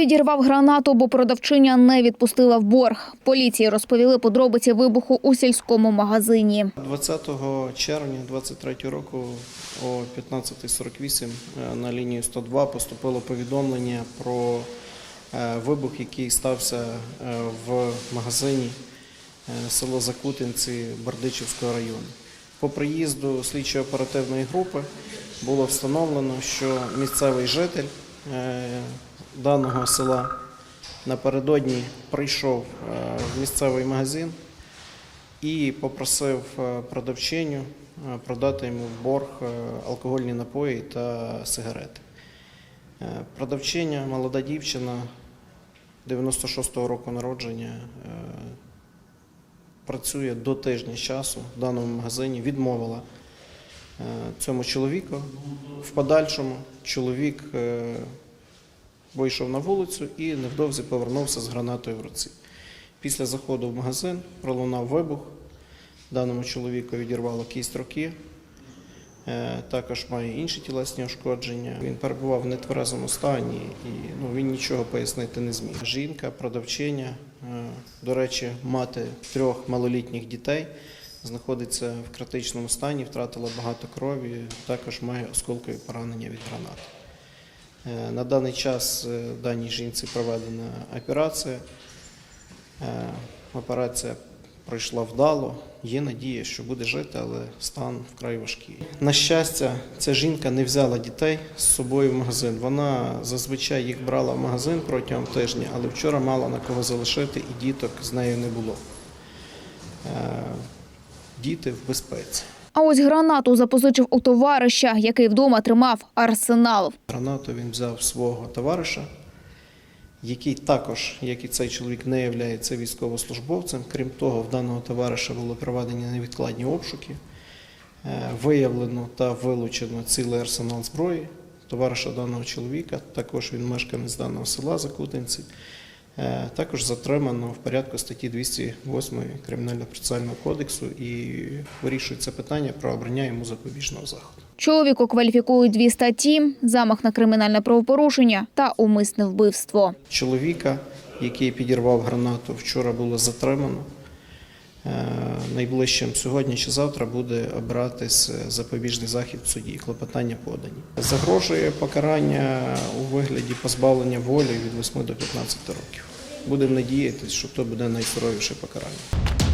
Підірвав гранату, бо продавчиня не відпустила в борг. Поліції розповіли подробиці вибуху у сільському магазині. 20 червня 2023 року о 15.48 е, на лінію 102 поступило повідомлення про е, вибух, який стався е, в магазині село Закутинці Бердичівського району. По приїзду слідчо-оперативної групи було встановлено, що місцевий житель даного села напередодні прийшов е, в місцевий магазин і попросив е, продавчиню е, продати йому в борг е, алкогольні напої та сигарети. Е, Продавчиня, молода дівчина 96-го року народження, е, працює до тижня часу в даному магазині, відмовила е, цьому чоловіку. В подальшому чоловік е, вийшов на вулицю і невдовзі повернувся з гранатою в руці. Після заходу в магазин пролунав вибух. Даному чоловіку відірвало кість руки. Е, Також має інші тілесні ушкодження. Він перебував в нетверезому стані і ну, він нічого пояснити не зміг. Жінка, продавчиня, е, до речі, мати трьох малолітніх дітей, знаходиться в критичному стані, втратила багато крові, також має осколкові поранення від гранат. Е, На даний час е, даній жінці проведена операція. Е, Операція пройшла вдало. Є надія, що буде жити, але стан вкрай важкий. На щастя, ця жінка не взяла дітей з собою в магазин. Вона зазвичай їх брала в магазин протягом тижня, але вчора мала на кого залишити, і діток з нею не було. Діти в безпеці. А ось гранату запозичив у товариша, який вдома тримав арсенал. Гранату він взяв свого товариша, який також, як і цей чоловік, не є військовослужбовцем. Крім того, в даного товариша було проведені невідкладні обшуки. Е, Виявлено та вилучено цілий арсенал зброї товариша даного чоловіка. Також він мешканець даного села Закутинці. Е, Також затримано в порядку статті 208 Кримінально-процесуального кодексу і вирішується питання про обрання йому запобіжного заходу. Чоловіку кваліфікують дві статті: замах на кримінальне правопорушення та умисне вбивство. Чоловіка, який підірвав гранату, вчора було затримано. Е, Найближчим сьогодні чи завтра буде обиратись запобіжний захід в суді. Клопотання подані. Загрожує покарання у вигляді позбавлення волі від 8 до 15 років. Будемо надіятися, що то буде найсуровіше покарання.